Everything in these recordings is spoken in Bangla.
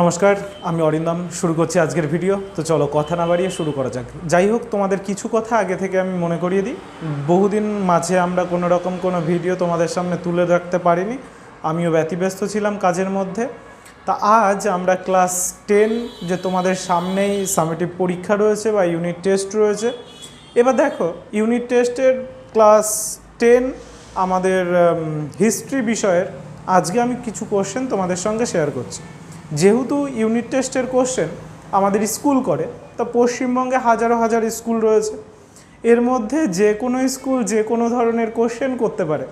নমস্কার, আমি অরিন্দম, শুরু করছি আজকের ভিডিও। তো চলো কথা না বাড়িয়ে শুরু করা যাক। যাই হোক, তোমাদের কিছু কথা আগে থেকে আমি মনে করিয়ে দিই। বহুদিন মাঝে আমরা কোনো রকম কোনো ভিডিও তোমাদের সামনে তুলে রাখতে পারিনি। আমিও ব্যতিব্যস্ত ছিলাম কাজের মধ্যে। তা আজ আমরা ক্লাস টেন যে তোমাদের সামনেই সামেটিভ পরীক্ষা রয়েছে বা ইউনিট টেস্ট রয়েছে। এবার দেখো, ইউনিট টেস্টের ক্লাস টেন আমাদের হিস্ট্রি বিষয়ের আজকে আমি কিছু কোশ্চেন তোমাদের সঙ্গে শেয়ার করছি। যেহেতু ইউনিট টেস্টের কোশ্চেন আমাদের স্কুল করে, তা পশ্চিমবঙ্গে হাজারো হাজার স্কুল রয়েছে। এর মধ্যে যে কোনো স্কুল যে কোনো ধরনের কোশ্চেন করতে পারে।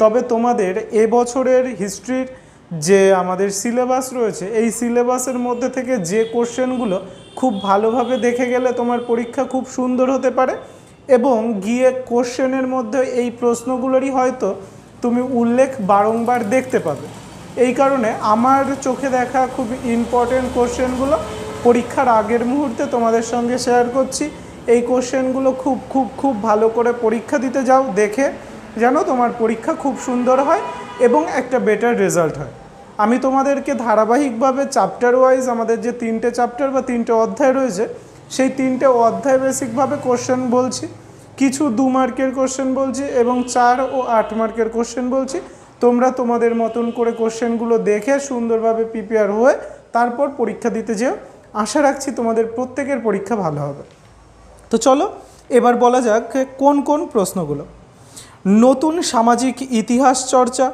তবে তোমাদের এবছরের হিস্ট্রির যে আমাদের সিলেবাস রয়েছে, এই সিলেবাসের মধ্যে থেকে যে কোশ্চেনগুলো খুব ভালোভাবে দেখে গেলে তোমার পরীক্ষা খুব সুন্দর হতে পারে এবং গিয়ে কোশ্চেনের মধ্যে এই প্রশ্নগুলোরই হয়তো তুমি উল্লেখ বারংবার দেখতে পাবে। এই কারণে আমার চোখে দেখা খুব ইম্পর্টেন্ট কোশ্চেনগুলো পরীক্ষার আগের মুহূর্তে তোমাদের সঙ্গে শেয়ার করছি। এই কোশ্চেনগুলো খুব খুব খুব ভালো করে পরীক্ষা দিতে যাও, দেখে যেন তোমার পরীক্ষা খুব সুন্দর হয় এবং একটা বেটার রেজাল্ট হয়। আমি তোমাদেরকে ধারাবাহিকভাবে চ্যাপ্টার ওয়াইজ আমাদের যে তিনটে চ্যাপ্টার বা তিনটে অধ্যায় রয়েছে, সেই তিনটে অধ্যায় বেসিকভাবে কোশ্চেন বলছি। কিছু দু মার্কের কোশ্চেন বলছি এবং চার ও আট মার্কের কোশ্চেন বলছি। তোমরা তোমাদের মতন করে কোশ্চেনগুলো দেখে সুন্দরভাবে প্রিপেয়ার হয়ে তারপর পরীক্ষা দিতে যেও। আশা রাখছি তোমাদের প্রত্যেকের পরীক্ষা ভালো হবে। তো চলো, এবার বলা যাক কোন কোন প্রশ্নগুলো। নতুন সামাজিক ইতিহাস চর্চা,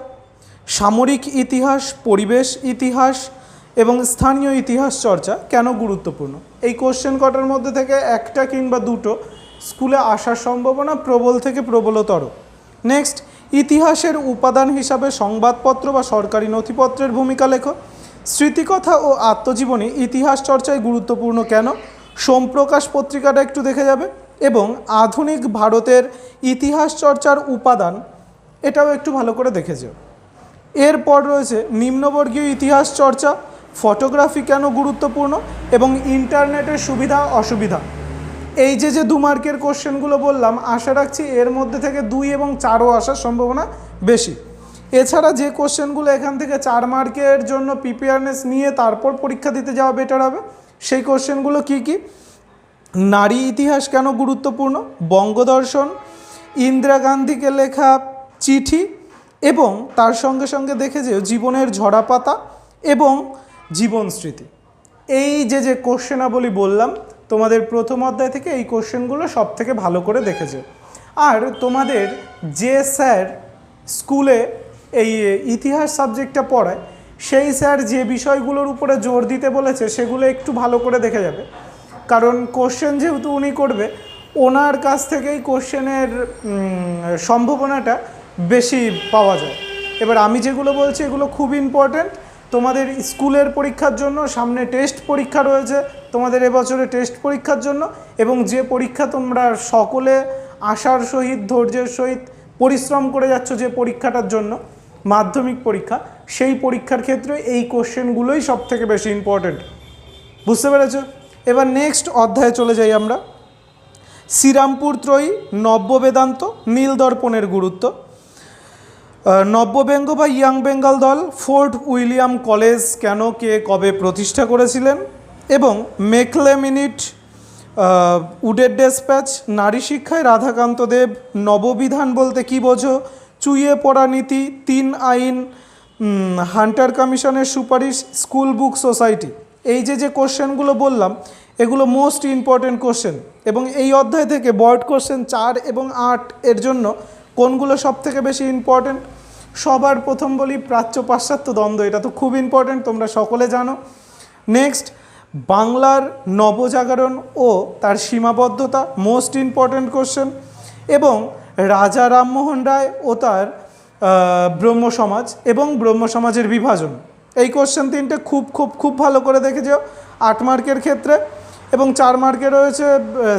সামরিক ইতিহাস, পরিবেশ ইতিহাস এবং স্থানীয় ইতিহাস চর্চা কেন গুরুত্বপূর্ণ? এই কোশ্চেন কটার মধ্যে থেকে একটা কিংবা দুটো স্কুলে আসার সম্ভাবনা প্রবল থেকে প্রবলতর। নেক্সট ইতিহাসের উপাদান হিসাবে সংবাদপত্র বা সরকারি নথিপত্রের ভূমিকা লেখো। স্মৃতিকথা ও আত্মজীবনী ইতিহাস চর্চায় গুরুত্বপূর্ণ কেন? সোমপ্রকাশ পত্রিকাটা একটু দেখে যাবে। এবং আধুনিক ভারতের ইতিহাস চর্চার উপাদান, এটাও একটু ভালো করে দেখে যাও। এরপর রয়েছে নিম্নবর্গীয় ইতিহাস চর্চা। ফটোগ্রাফি কেন গুরুত্বপূর্ণ? এবং ইন্টারনেটের সুবিধা, অসুবিধা? এই যে যে দু মার্কের কোশ্চেনগুলো বললাম, আশা রাখছি এর মধ্যে থেকে দুই এবং চারও আসার সম্ভাবনা বেশি। এছাড়া যে কোশ্চেনগুলো এখান থেকে চার মার্কের জন্য প্রিপেয়ারনেস নিয়ে তারপর পরীক্ষা দিতে যাওয়া বেটার হবে, সেই কোশ্চেনগুলো কি কি? নারী ইতিহাস কেন গুরুত্বপূর্ণ? বঙ্গদর্শন, ইন্দিরা গান্ধীকে লেখা চিঠি এবং তার সঙ্গে সঙ্গে দেখে যে জীবনের ঝরাপাতা এবং জীবন স্মৃতি। এই যে যে কোশ্চেনাবলী বললাম তোমাদের প্রথম অধ্যায় থেকে এই কোশ্চেনগুলো সব থেকে ভালো করে দেখেছে। আর তোমাদের যে স্যার স্কুলে এই ইতিহাস সাবজেক্টটা পড়ায়, সেই স্যার যে বিষয়গুলোর উপরে জোর দিতে বলেছে, সেগুলো একটু ভালো করে দেখে যাবে। কারণ কোশ্চেন যেহেতু উনি করবে, ওনার কাছ থেকেই কোশ্চেনের সম্ভাবনাটা বেশি পাওয়া যায়। এবার আমি যেগুলো বলছি, এগুলো খুব ইম্পর্ট্যান্ট তোমাদের স্কুলের পরীক্ষার জন্য, সামনে টেস্ট পরীক্ষা রয়েছে তোমাদের এবছরে টেস্ট পরীক্ষার জন্য, এবং যে পরীক্ষা তোমরা সকলে আশার সহিত, ধৈর্যের সহিত পরিশ্রম করে যাচ্ছ যে পরীক্ষাটার জন্য, মাধ্যমিক পরীক্ষা, সেই পরীক্ষার ক্ষেত্রে এই কোশ্চেনগুলোই সব থেকে বেশি ইম্পর্ট্যান্ট বুঝতে পেরেছ? এবার নেক্সট অধ্যায়ে চলে যাই আমরা। শ্রীরামপুর ত্রয়ী নব্য বেদান্ত নীল দর্পণের গুরুত্ব। নব্যবেঙ্গ বা ইয়াং বেঙ্গল দল ফোর্ট উইলিয়াম কলেজ কেন, কে কবে প্রতিষ্ঠা করেছিলেন? এবং মেকলে মিনিট উডের ডেসপ্যাচ, নারী শিক্ষায় রাধাকান্ত দেব নববিধান বলতে কি বোঝো? চুইয়ে পড়া নীতি, তিন আইন হান্টার কমিশনের সুপারিশ, স্কুল বুক সোসাইটি। এই যে যে কোশ্চেনগুলো বললাম, এগুলো মোস্ট ইম্পর্টেন্ট কোশ্চেন। এবং এই অধ্যায় থেকে বোর্ড কোশ্চেন চার এবং আট এর জন্য কোনগুলো সব থেকে বেশি ইম্পর্টেন্ট সবার প্রথম বলি প্রাচ্য পাশ্চাত্য দ্বন্দ্ব, এটা তো খুব ইম্পর্টেন্ট তোমরা সকলে জানো। নেক্সট বাংলার নবজাগরণ ও তার সীমাবদ্ধতা মোস্ট ইম্পর্টেন্ট কোশ্চেন এবং রাজা রামমোহন রায় ও তার ব্রহ্ম সমাজ এবং ব্রহ্ম সমাজের বিভাজন। এই কোশ্চেন তিনটে খুব খুব খুব ভালো করে দেখে যাও, আট মার্কের ক্ষেত্রে। এবং চার মার্কে রয়েছে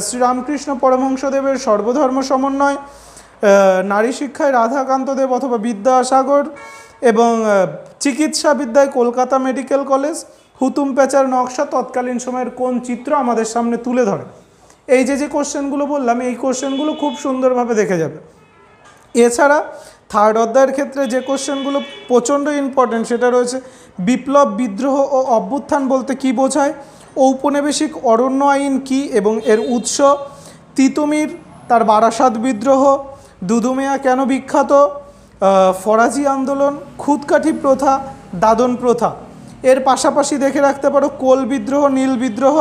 শ্রীরামকৃষ্ণ পরমহংসদেবের সর্বধর্ম সমন্বয়। নারী শিক্ষায় রাধাকান্ত দেব অথবা বিদ্যাসাগর এবং চিকিৎসা বিদ্যায় কলকাতা মেডিকেল কলেজ, হুতুম পেচার নকশা তৎকালীন সময়ের কোন চিত্র আমাদের সামনে তুলে ধরে? এই যে যে কোশ্চেনগুলো বললাম, এই কোশ্চেনগুলো খুব সুন্দরভাবে দেখে যাবে। এছাড়া থার্ড অধ্যায়ের ক্ষেত্রে যে কোশ্চেনগুলো প্রচণ্ড ইম্পর্টেন্ট সেটা রয়েছে, বিপ্লব, বিদ্রোহ ও অভ্যুত্থান বলতে কি বোঝায়? ঔপনিবেশিক অরণ্য আইন কি এবং এর উৎস? তিতুমির, তার বারাসাত বিদ্রোহ দুদুমিয়া কেন বিখ্যাত? ফরাজি আন্দোলন, খুদকাঠি প্রথা, দাদন প্রথা। এর পাশাপাশি দেখে রাখতে পারো কোল বিদ্রোহ, নীল বিদ্রোহ,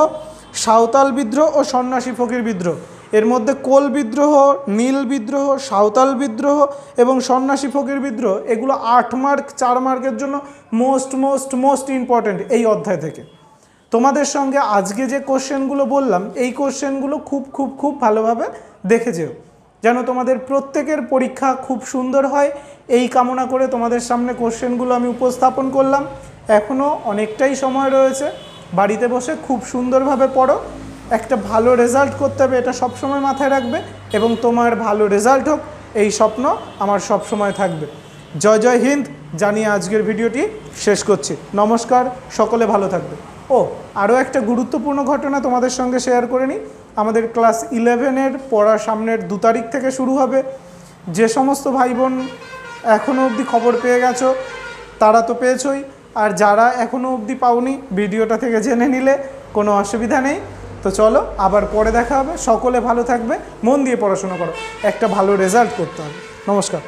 সাঁওতাল বিদ্রোহ ও সন্ন্যাসী ফকির বিদ্রোহ। এর মধ্যে কোল বিদ্রোহ, নীল বিদ্রোহ, সাঁওতাল বিদ্রোহ এবং সন্ন্যাসী ফকির বিদ্রোহ, এগুলো আট মার্ক, চার মার্কের জন্য মোস্ট মোস্ট মোস্ট ইম্পর্ট্যান্ট এই অধ্যায় থেকে। তোমাদের সঙ্গে আজকে যে কোশ্চেনগুলো বললাম, এই কোশ্চেনগুলো খুব খুব খুব ভালোভাবে দেখে যেও। যেন তোমাদের প্রত্যেকের পরীক্ষা খুব সুন্দর হয়। এই কামনা করে তোমাদের সামনে কোশ্চেনগুলো আমি উপস্থাপন করলাম। এখনও অনেকটাই সময় রয়েছে। বাড়িতে বসে খুব সুন্দরভাবে পড়ো। একটা ভালো রেজাল্ট করতে হবে, এটা সবসময় মাথায় রাখবে এবং তোমার ভালো রেজাল্ট হোক, এই স্বপ্ন আমার সবসময় থাকবে। জয় জয় হিন্দ। জানিয়ে আজকের ভিডিওটি শেষ করছি। নমস্কার, সকলে ভালো থাকবে। ও, আরও একটা গুরুত্বপূর্ণ ঘটনা তোমাদের সঙ্গে শেয়ার করে নিই। আমাদের ক্লাস ইলেভেনের পড়া সামনের দু তারিখ থেকে শুরু হবে। যে সমস্ত ভাই বোন এখনও অবধি খবর পেয়ে গেছো, তারা তো পেয়েছই। আর যারা এখনও অবধি পাওনি, ভিডিওটা থেকে জেনে নিলে কোনো অসুবিধা নেই। তো চলো, আবার পরে দেখা হবে। সকলে ভালো থাকবে, মন দিয়ে পড়াশোনা করো। একটা ভালো রেজাল্ট করতে হবে। নমস্কার।